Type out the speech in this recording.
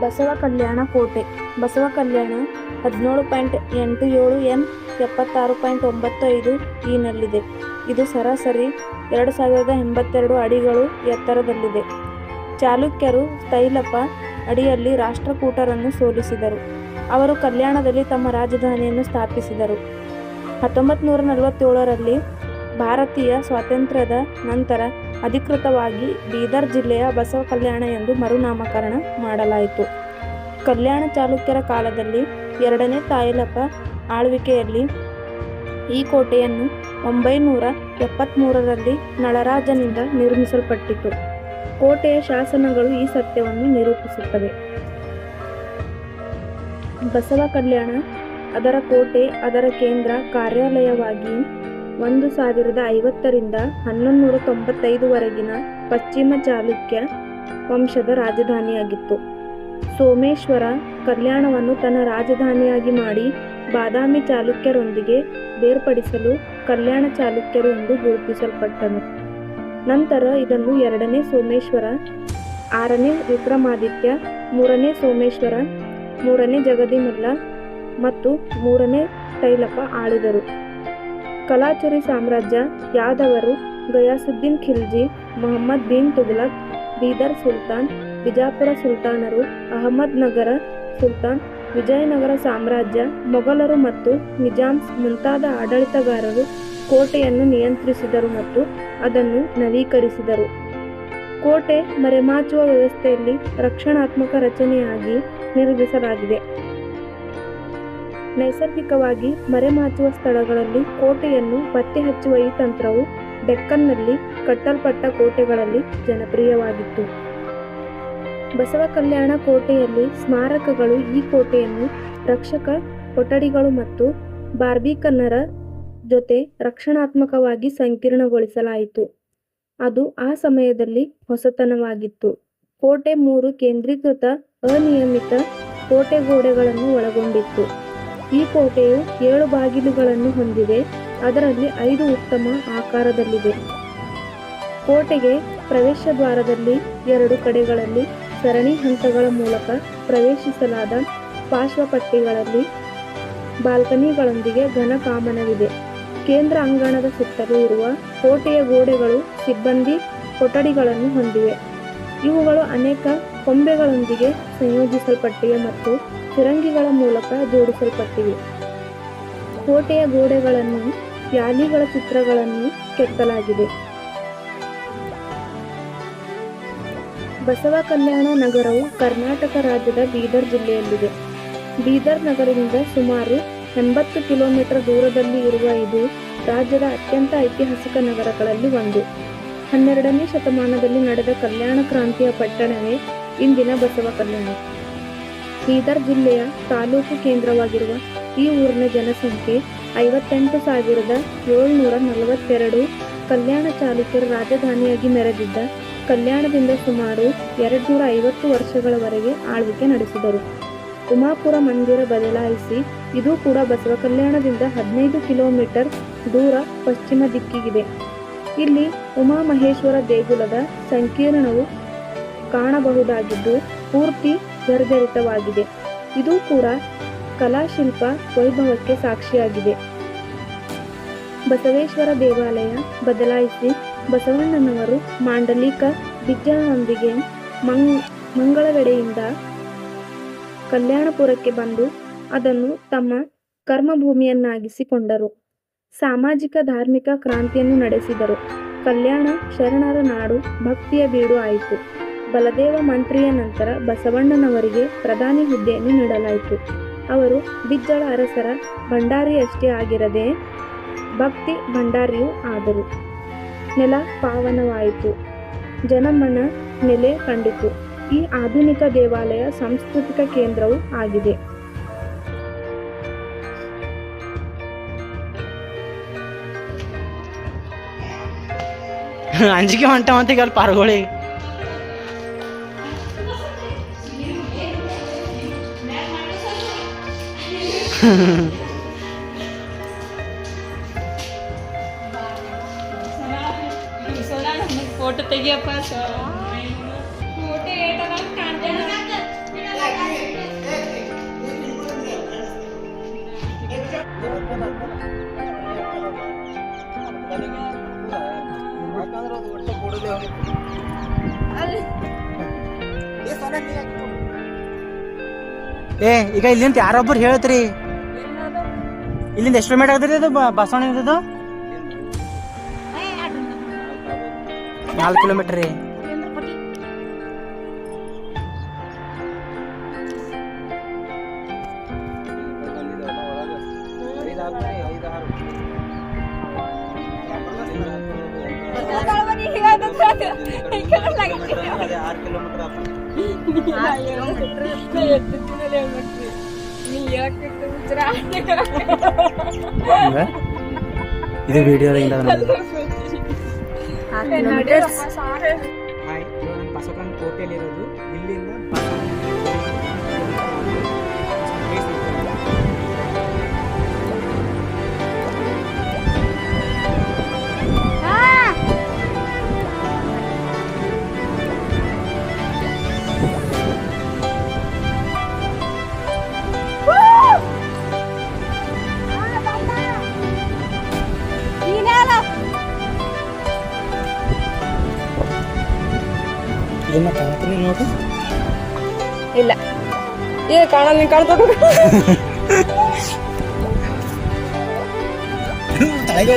ಬಸವ ಕಲ್ಯಾಣ ಕೋಟೆ. ಬಸವ ಕಲ್ಯಾಣ ಹದಿನೇಳು ಪಾಯಿಂಟ್ ಎಂಟು ಏಳು ಎನ್ ಎಪ್ಪತ್ತಾರು ಪಾಯಿಂಟ್ ಒಂಬತ್ತು ಐದು ಇದು ಸರಾಸರಿ ಎರಡು ಸಾವಿರದ ಎಂಬತ್ತೆರಡು ಅಡಿಗಳು ಎತ್ತರದಲ್ಲಿದೆ. ಚಾಲುಕ್ಯರು ತೈಲಪ್ಪ ಅಡಿಯಲ್ಲಿ ರಾಷ್ಟ್ರಕೂಟರನ್ನು ಸೋಲಿಸಿದರು. ಅವರು ಕಲ್ಯಾಣದಲ್ಲಿ ತಮ್ಮ ರಾಜಧಾನಿಯನ್ನು ಸ್ಥಾಪಿಸಿದರು. ಹತ್ತೊಂಬತ್ತು ನೂರ ನಲವತ್ತೇಳರಲ್ಲಿ ಭಾರತೀಯ ಸ್ವಾತಂತ್ರ್ಯದ ನಂತರ ಅಧಿಕೃತವಾಗಿ ಬೀದರ್ ಜಿಲ್ಲೆಯ ಬಸವ ಕಲ್ಯಾಣ ಎಂದು ಮರುನಾಮಕರಣ ಮಾಡಲಾಯಿತು. ಕಲ್ಯಾಣ ಚಾಲುಕ್ಯರ ಕಾಲದಲ್ಲಿ ಎರಡನೇ ತಾಯಲಪ ಆಳ್ವಿಕೆಯಲ್ಲಿ ಈ ಕೋಟೆಯನ್ನು ಒಂಬೈನೂರ ಎಪ್ಪತ್ತ್ಮೂರರಲ್ಲಿ ನಳರಾಜನಿಂದ ನಿರ್ಮಿಸಲ್ಪಟ್ಟಿತು. ಕೋಟೆಯ ಶಾಸನಗಳು ಈ ಸತ್ಯವನ್ನು ನಿರೂಪಿಸುತ್ತವೆ. ಬಸವ ಕಲ್ಯಾಣ, ಅದರ ಕೋಟೆ, ಅದರ ಕೇಂದ್ರ ಕಾರ್ಯಾಲಯವಾಗಿ ಒಂದು ಸಾವಿರದ ಐವತ್ತರಿಂದ ಹನ್ನೊಂದು ನೂರ ತೊಂಬತ್ತೈದುವರೆಗಿನ ಪಶ್ಚಿಮ ಚಾಲುಕ್ಯ ವಂಶದ ರಾಜಧಾನಿಯಾಗಿತ್ತು. ಸೋಮೇಶ್ವರ ಕಲ್ಯಾಣವನ್ನು ತನ್ನ ರಾಜಧಾನಿಯಾಗಿ ಮಾಡಿ ಬಾದಾಮಿ ಚಾಲುಕ್ಯರೊಂದಿಗೆ ಬೇರ್ಪಡಿಸಲು ಕಲ್ಯಾಣ ಚಾಲುಕ್ಯರು ಎಂದು ಗುರುತಿಸಲ್ಪಟ್ಟನು. ನಂತರ ಇದನ್ನು ಎರಡನೇ ಸೋಮೇಶ್ವರ, ಆರನೇ ವಿಕ್ರಮಾದಿತ್ಯ, ಮೂರನೇ ಸೋಮೇಶ್ವರ, ಮೂರನೇ ಜಗದಿಮಲ್ಲ ಮತ್ತು ಮೂರನೇ ತೈಲಪ್ಪ ಆಳಿದರು. ಕಲಾಚುರಿ ಸಾಮ್ರಾಜ್ಯ ಯಾದವರು ಗಯಾಸುದ್ದೀನ್ ಖಿಲ್ಜಿ, ಮೊಹಮ್ಮದ್ ಬಿನ್ ತುಘಲಕ್, ಬೀದರ್ ಸುಲ್ತಾನ್, ಬಿಜಾಪುರ ಸುಲ್ತಾನರು, ಅಹಮದ್ ನಗರ ಸುಲ್ತಾನ್, ವಿಜಯನಗರ ಸಾಮ್ರಾಜ್ಯ, ಮೊಘಲರು ಮತ್ತು ನಿಜಾಮ್ಸ್ ಮುಂತಾದ ಆಡಳಿತಗಾರರು ಕೋಟೆಯನ್ನು ನಿಯಂತ್ರಿಸಿದರು ಮತ್ತು ಅದನ್ನು ನವೀಕರಿಸಿದರು. ಕೋಟೆ ಮರೆಮಾಚುವ ವ್ಯವಸ್ಥೆಯಲ್ಲಿ ರಕ್ಷಣಾತ್ಮಕ ರಚನೆಯಾಗಿ ನಿರ್ಮಿಸಲಾಗಿದೆ. ನೈಸರ್ಗಿಕವಾಗಿ ಮರೆಮಾಚುವ ಸ್ಥಳಗಳಲ್ಲಿ ಕೋಟೆಯನ್ನು ಪತ್ತೆ ಹಚ್ಚುವ ಈ ತಂತ್ರವು ಡೆಕ್ಕನ್ನಲ್ಲಿ ಕಟ್ಟಲ್ಪಟ್ಟ ಕೋಟೆಗಳಲ್ಲಿ ಜನಪ್ರಿಯವಾಗಿತ್ತು. ಬಸವ ಕಲ್ಯಾಣ ಕೋಟೆಯಲ್ಲಿ ಸ್ಮಾರಕಗಳು ಈ ಕೋಟೆಯನ್ನು ರಕ್ಷಕ ಕೊಠಡಿಗಳು ಮತ್ತು ಬಾರ್ಬಿಕನ್ನರ ಜೊತೆ ರಕ್ಷಣಾತ್ಮಕವಾಗಿ ಸಂಕೀರ್ಣಗೊಳಿಸಲಾಯಿತು. ಅದು ಆ ಸಮಯದಲ್ಲಿ ಹೊಸತನವಾಗಿತ್ತು. ಕೋಟೆ ಮೂರು ಕೇಂದ್ರೀಕೃತ ಅನಿಯಮಿತ ಕೋಟೆ ಗೋಡೆಗಳನ್ನು ಒಳಗೊಂಡಿತ್ತು. ಈ ಕೋಟೆಯು ಏಳು ಬಾಗಿಲುಗಳನ್ನು ಹೊಂದಿದೆ. ಅದರಲ್ಲಿ ಐದು ಉತ್ತಮ ಆಕಾರದಲ್ಲಿದೆ. ಕೋಟೆಗೆ ಪ್ರವೇಶ ದ್ವಾರದಲ್ಲಿ ಎರಡು ಕಡೆಗಳಲ್ಲಿ ಸರಣಿ ಹಂತಗಳ ಮೂಲಕ ಪ್ರವೇಶಿಸಲಾದ ಪಾರ್ಶ್ವಪಟ್ಟಿಗಳಲ್ಲಿ ಬಾಲ್ಕನಿಗಳೊಂದಿಗೆ ಘನ ಕಾಮನವಿದೆ. ಕೇಂದ್ರ ಅಂಗಣದ ಸುತ್ತಲೂ ಇರುವ ಕೋಟೆಯ ಗೋಡೆಗಳು ಸಿಬ್ಬಂದಿ ಕೊಠಡಿಗಳನ್ನು ಹೊಂದಿವೆ. ಇವುಗಳು ಅನೇಕ ಕೊಂಬೆಗಳೊಂದಿಗೆ ಸಂಯೋಜಿಸಲ್ಪಟ್ಟಿವೆ ಮತ್ತು ಫಿರಂಗಿಗಳ ಮೂಲಕ ಜೋಡಿಸಲ್ಪಟ್ಟಿವೆ. ಕೋಟೆಯ ಗೋಡೆಗಳನ್ನು ಯಾಲಿಗಳ ಚಿತ್ರಗಳನ್ನು ಕೆತ್ತಲಾಗಿದೆ. ಬಸವ ಕಲ್ಯಾಣ ನಗರವು ಕರ್ನಾಟಕ ರಾಜ್ಯದ ಬೀದರ್ ಜಿಲ್ಲೆಯಲ್ಲಿದೆ. ಬೀದರ್ ನಗರದಿಂದ ಸುಮಾರು ಎಂಬತ್ತು ಕಿಲೋಮೀಟರ್ ದೂರದಲ್ಲಿ ಇರುವ ಇದು ರಾಜ್ಯದ ಅತ್ಯಂತ ಐತಿಹಾಸಿಕ ನಗರಗಳಲ್ಲಿ ಒಂದು. ಹನ್ನೆರಡನೇ ಶತಮಾನದಲ್ಲಿ ನಡೆದ ಕಲ್ಯಾಣ ಕ್ರಾಂತಿಯ ಪಟ್ಟಣವೇ ಇಂದಿನ ಬಸವ ಕಲ್ಯಾಣ. ಬೀದರ್ ಜಿಲ್ಲೆಯ ತಾಲೂಕು ಕೇಂದ್ರವಾಗಿರುವ ಈ ಊರಿನ ಜನಸಂಖ್ಯೆ ಐವತ್ತೆಂಟು ಸಾವಿರದ ಏಳ್ನೂರ ನಲವತ್ತೆರಡು. ಕಲ್ಯಾಣ ಚಾಲುಕ್ಯರ ರಾಜಧಾನಿಯಾಗಿ ಮೆರೆದಿದ್ದ ಕಲ್ಯಾಣದಿಂದ ಸುಮಾರು ಎರಡ್ನೂರ ಐವತ್ತು ವರ್ಷಗಳವರೆಗೆ ಆಳ್ವಿಕೆ ನಡೆಸಿದರು. ಉಮಾಪುರ ಮಂದಿರ ಬದಲಾಯಿಸಿ ಇದು ಕೂಡ ಬಸವ ಕಲ್ಯಾಣದಿಂದ ಹದಿನೈದು ಕಿಲೋಮೀಟರ್ ದೂರ ಪಶ್ಚಿಮ ದಿಕ್ಕಿಗಿದೆ. ಇಲ್ಲಿ ಉಮಾಮಹೇಶ್ವರ ದೇಗುಲದ ಸಂಕೀರ್ಣವು ಕಾಣಬಹುದಾಗಿದ್ದು, ಪೂರ್ತಿ ಜರ್ಜರಿತವಾಗಿದೆ ಇದು ಕೂಡ ಕಲಾಶಿಲ್ಪ ವೈಭವಕ್ಕೆ ಸಾಕ್ಷಿಯಾಗಿದೆ. ಬಸವೇಶ್ವರ ದೇವಾಲಯ ಬದಲಾಯಿಸಿ ಬಸವಣ್ಣನವರು ಮಾಂಡಲಿಕ ಬಿಜ್ಜಳನೊಂದಿಗೆ ಮಂಗ್, ಮಂಗಳವೆಡೆಯಿಂದ ಕಲ್ಯಾಣಪುರಕ್ಕೆ ಬಂದು ಅದನ್ನು ತಮ್ಮ ಕರ್ಮಭೂಮಿಯನ್ನಾಗಿಸಿಕೊಂಡರು. ಸಾಮಾಜಿಕ ಧಾರ್ಮಿಕ ಕ್ರಾಂತಿಯನ್ನು ನಡೆಸಿದರು. ಕಲ್ಯಾಣ ಶರಣರ ನಾಡು ಭಕ್ತಿಯ ಬೀಡು ಆಯಿತು. ಬಲದೇವ ಮಂತ್ರಿಯ ನಂತರ ಬಸವಣ್ಣನವರಿಗೆ ಪ್ರಧಾನಿ ಹುದ್ದೆಯನ್ನು ನೀಡಲಾಯಿತು. ಅವರು ಬಿಜ್ಜಳ ಅರಸರ ಭಂಡಾರಿಯಷ್ಟೇ ಆಗಿರದೆ ಭಕ್ತಿ ಭಂಡಾರಿಯೂ ಆದರು. ನೆಲ ಪಾವನವಾಯಿತು. ಜನಮನ ನೆಲೆ ಕಂಡಿತು. ಈ ಆಧುನಿಕ ದೇವಾಲಯ ಸಾಂಸ್ಕೃತಿಕ ಕೇಂದ್ರವೂ ಆಗಿದೆ. ಅಂಜಿಕೆ ಹೊಂಟ ಮತ್ತೆ ಪಾರ್ಗೋಳಿ ಫೋಟೋ ತೆಗಿಯಪ್ಪ ಏ ಈಗ ಇಲ್ಲಿಂತ ಯಾರೊಬ್ಬರು ಹೇಳ್ತ್ರಿ? ಇಲ್ಲಿಂದ ಎಷ್ಟು ಕಿಲೋಮೀಟರ್ ಆಗದ್ರಿ ಇದು? ಬಸವಣ್ಣ ಇದು ನಾಲ್ಕು ಕಿಲೋಮೀಟರ್ ರೀ. ಇದು ವಿಡಿಯೋದಿಂದ ಹಾಯ್ ಇವಾಗ ನಾನು ಬಸವಕರಣ ಕೋಟೆಯಲ್ಲಿ ಇರೋದು ಇಲ್ಲಿಂದ ಇದನ್ನ ಕಾಣ್ತೀನಿ ನೋಡು ಇಲ್ಲ ಏ ಕಾಣ ನೀನ್ ಕಾಣ್ತದ ತಲೆಗೆ